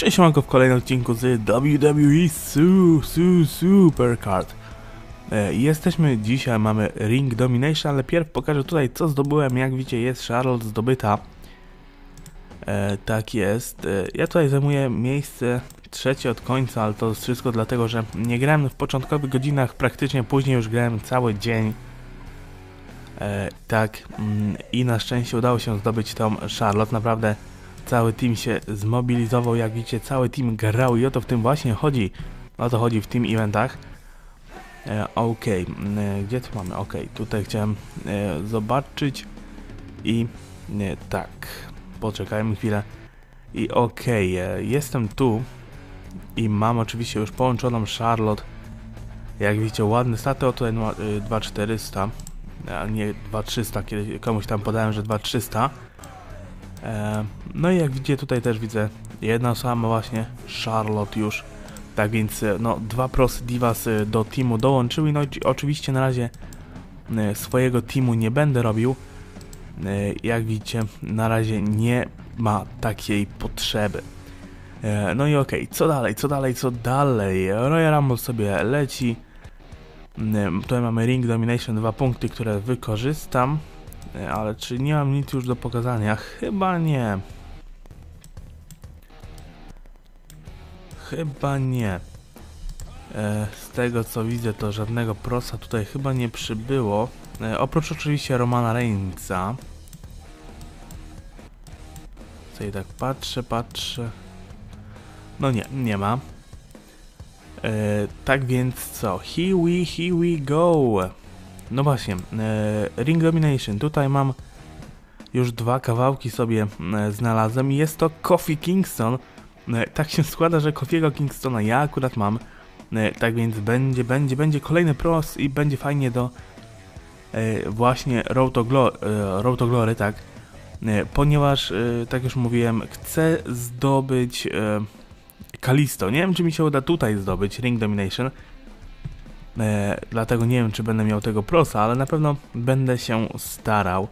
Cześć Manko w kolejnym odcinku z WWE Su Su Supercard. E, jesteśmy dzisiaj, mamy Ring Domination, ale pierw pokażę tutaj co zdobyłem. Jak widzicie jest Charlotte zdobyta. E, tak jest. E, ja tutaj zajmuję miejsce trzecie od końca, ale to wszystko dlatego, że nie grałem w początkowych godzinach, praktycznie później już grałem cały dzień. E, tak, mm, i na szczęście udało się zdobyć tą Charlotte, naprawdę cały team się zmobilizował, jak widzicie, cały team grał i o to w tym właśnie chodzi. O to chodzi w tym eventach. E, ok, e, gdzie tu mamy? Ok, tutaj chciałem e, zobaczyć i nie, tak, poczekajmy chwilę. I ok, e, jestem tu i mam oczywiście już połączoną Charlotte. Jak widzicie, ładny staty, o tutaj ma, e, 2400, a nie 2300, kiedy komuś tam podałem, że 2300. E, no i jak widzicie tutaj też widzę jedna osoba ma właśnie Charlotte już. Tak więc e, no dwa prosy divas e, do teamu dołączyły. No i oczywiście na razie swojego teamu nie będę robił. Jak widzicie na razie nie ma takiej potrzeby. No i okej, co dalej, co dalej, co dalej? Royal Rumble sobie leci. Tutaj mamy Ring Domination, dwa punkty, które wykorzystam. E, Ale czy nie mam nic już do pokazania? Chyba nie. Chyba nie. E, z tego co widzę, to żadnego prosa tutaj chyba nie przybyło. E, oprócz oczywiście Romana Reignsa. Sobie tak patrzę, patrzę. No nie, nie ma. Tak więc co? Here we, here we go. No właśnie, e, Ring Domination. Tutaj mam już dwa kawałki sobie e, znalazłem i jest to Kofi Kingston. E, tak się składa, że Kofiego Kingstona ja akurat mam. Tak więc będzie, będzie, będzie kolejny pros i będzie fajnie do właśnie Road to, Road to Glory, tak. Ponieważ, tak już mówiłem, chcę zdobyć Kalisto. Nie wiem, czy mi się uda tutaj zdobyć Ring Domination. E, dlatego nie wiem, czy będę miał tego prosa, ale na pewno będę się starał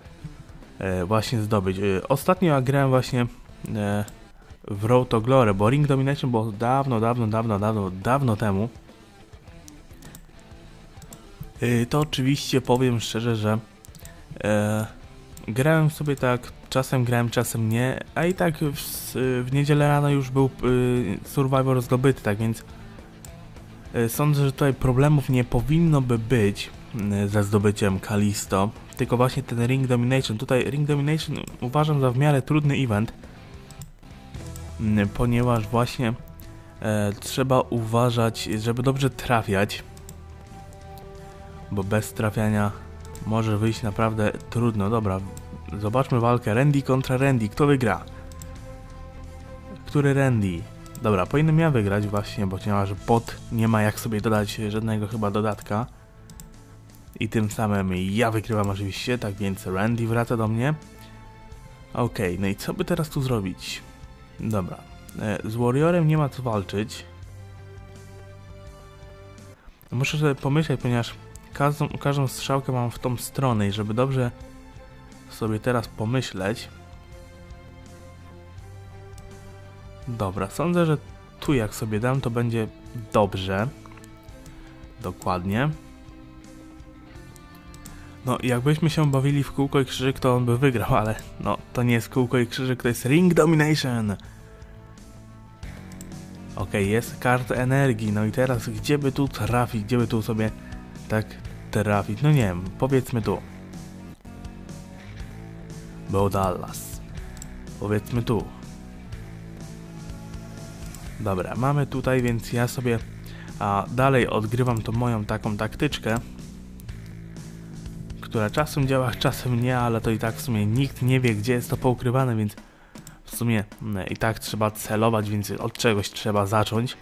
e, właśnie zdobyć. E, ostatnio grałem właśnie e, w Road to Glory, bo Ring Domination było dawno, dawno, dawno, dawno, dawno temu. E, to oczywiście powiem szczerze, że e, grałem sobie tak, czasem grałem, czasem nie, a i tak w, w niedzielę rano już był Survivor zdobyty, tak więc Sądzę, że tutaj problemów nie powinno by być e, ze zdobyciem Kalisto, tylko właśnie ten Ring Domination. Tutaj Ring Domination uważam za w miarę trudny event, ponieważ właśnie e, trzeba uważać, żeby dobrze trafiać, bo bez trafiania może wyjść naprawdę trudno. Dobra, zobaczmy walkę Randy kontra Randy. Kto wygra? Który Randy? Dobra, powinienem ja wygrać właśnie, bo ponieważ bot nie ma jak sobie dodać żadnego chyba dodatka. I tym samym ja wygrywam oczywiście, tak więc Randy wraca do mnie. Okej, no i co by teraz tu zrobić? Dobra, e, z Warriorem nie ma co walczyć. Muszę sobie pomyśleć, ponieważ każdą, każdą strzałkę mam w tą stronę i żeby dobrze sobie teraz pomyśleć, Dobra, sądzę, że tu jak sobie dam, to będzie dobrze. Dokładnie. No, jakbyśmy się bawili w kółko i krzyżyk, to on by wygrał, ale no, to nie jest kółko i krzyżyk, to jest Ring Domination. Ok, jest karta energii, no i teraz gdzie by tu trafić, gdzie by tu sobie tak trafić? No nie wiem, powiedzmy tu. Bo Dallas. Powiedzmy tu. Dobra, mamy tutaj, więc ja sobie a, dalej odgrywam tą moją taką taktyczkę, która czasem działa, czasem nie, ale to i tak w sumie nikt nie wie, gdzie jest to poukrywane, więc w sumie mm, i tak trzeba celować, więc od czegoś trzeba zacząć.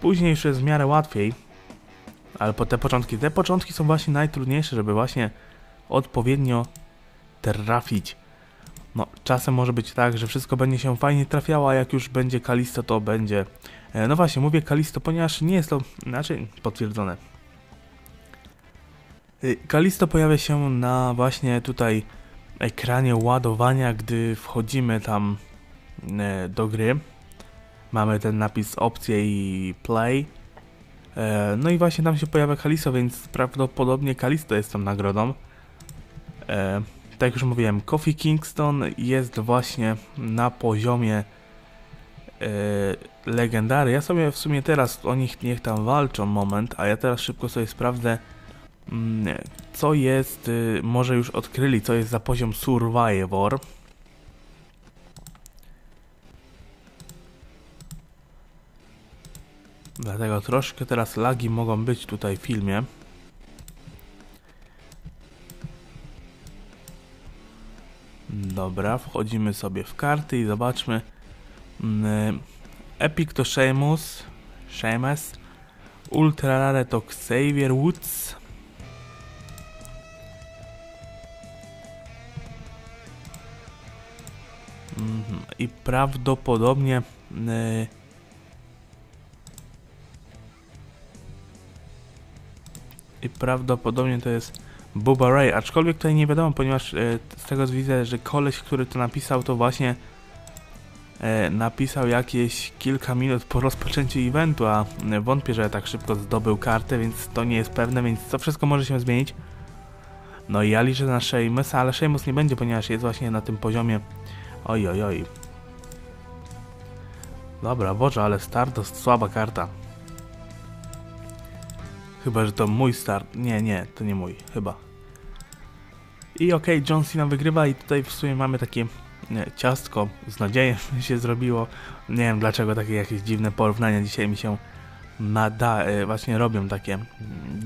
Później już jest w miarę łatwiej, ale po te początki, te początki są właśnie najtrudniejsze, żeby właśnie odpowiednio trafić. No, czasem może być tak, że wszystko będzie się fajnie trafiało, a jak już będzie Kalisto, to będzie... E, no właśnie, mówię Kalisto, ponieważ nie jest to... Znaczy, potwierdzone. Y, Kalisto pojawia się na właśnie tutaj ekranie ładowania, gdy wchodzimy tam e, do gry. mamy ten napis opcje i play. E, no i właśnie tam się pojawia Kalisto, więc prawdopodobnie Kalisto jest tą nagrodą. Tak jak już mówiłem, Coffee Kingston jest właśnie na poziomie e, legendary. Ja sobie w sumie teraz o nich niech tam walczą moment, a ja teraz szybko sobie sprawdzę mm, co jest, y, może już odkryli co jest za poziom Survivor. Dlatego troszkę teraz lagi mogą być tutaj w filmie. Dobra, wchodzimy sobie w karty i zobaczmy. Mm, Epic to Sheamus, Sheamus, Ultra Rare to Xavier Woods, Mhm, I prawdopodobnie yy, i prawdopodobnie to jest Bubba Ray, aczkolwiek tutaj nie wiadomo, ponieważ yy, z tego widzę, że koleś, który to napisał, to właśnie yy, napisał jakieś kilka minut po rozpoczęciu eventu, a wątpię, że tak szybko zdobył kartę, więc to nie jest pewne, więc to wszystko może się zmienić. No i ja liczę na Sheamusa, ale Sheamus nie będzie, ponieważ jest właśnie na tym poziomie Oj, oj, oj. Dobra, Boże, ale Stardust słaba karta. Chyba, że to mój start. Nie, nie, to nie mój, chyba. I okej, okay, John Cena wygrywa i tutaj w sumie mamy takie nie, ciastko z nadzieją się zrobiło. Nie wiem dlaczego takie jakieś dziwne porównania dzisiaj mi się nada, e, właśnie robią takie mm,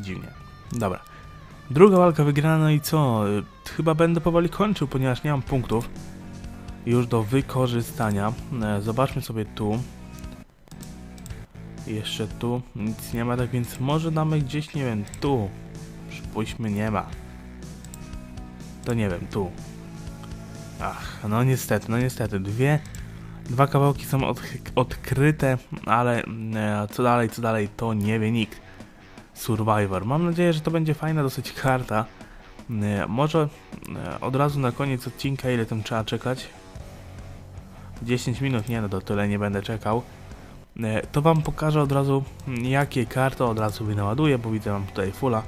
dziwnie. Dobra. Druga walka wygrana, no i co? E, chyba będę powoli kończył, ponieważ nie mam punktów już do wykorzystania. E, zobaczmy sobie tu. Jeszcze tu nic nie ma, tak więc może damy gdzieś, nie wiem, tu. Przypuśćmy, nie ma. To nie wiem, tu. Ach, no niestety, no niestety. Dwie, dwa kawałki są od, odkryte, ale e, co dalej, co dalej, to nie wie nikt. Survivor. Mam nadzieję, że to będzie fajna dosyć karta. E, może e, od razu na koniec odcinka, ile tam trzeba czekać? 10 minut, nie no, to tyle nie będę czekał. E, to wam pokażę od razu, jakie karty od razu wynaładuję, bo widzę mam tutaj fulla.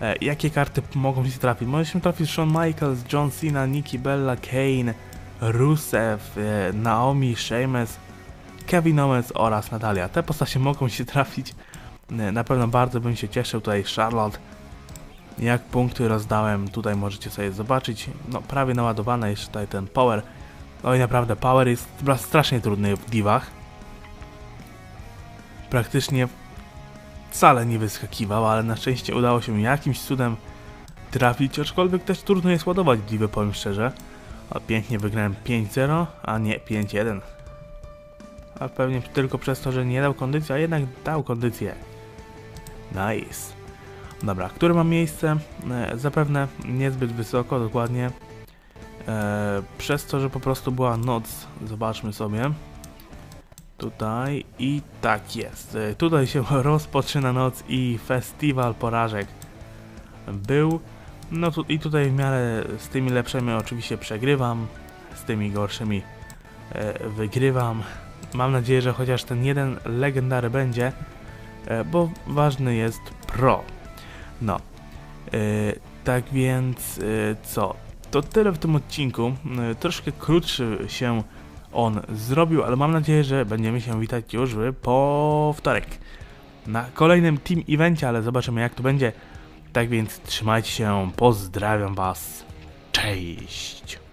E, jakie karty mogą się trafić? Może się trafić Shawn Michaels, John Cena, Nikki Bella, Kane, Rusev, e, Naomi, Sheamus, Kevin Owens oraz Natalia. Te postacie mogą się trafić. Na pewno bardzo bym się cieszył tutaj Charlotte. Jak punkty rozdałem, tutaj możecie sobie zobaczyć. No prawie naładowane jest tutaj ten power. No i naprawdę, power jest strasznie trudny w divach. Praktycznie wcale nie wyskakiwał, ale na szczęście udało się jakimś cudem trafić, aczkolwiek też trudno jest ładować divy, powiem szczerze. A pięknie wygrałem 5-0, a nie 5-1. A pewnie tylko przez to, że nie dał kondycji, a jednak dał kondycję. Nice. Dobra, które mam miejsce? E, zapewne niezbyt wysoko, dokładnie E, przez to, że po prostu była noc, zobaczmy sobie. Tutaj i tak jest. E, tutaj się rozpoczyna noc i festiwal porażek był. No tu, i tutaj w miarę z tymi lepszymi oczywiście przegrywam, z tymi gorszymi e, wygrywam. Mam nadzieję, że chociaż ten jeden legendary będzie, e, bo ważny jest pro. No. E, tak więc e, co? to tyle w tym odcinku. E, troszkę krótszy się on zrobił, ale mam nadzieję, że będziemy się witać już w powtorek. Na kolejnym team evencie, ale zobaczymy jak to będzie. Tak więc trzymajcie się, pozdrawiam was. Cześć!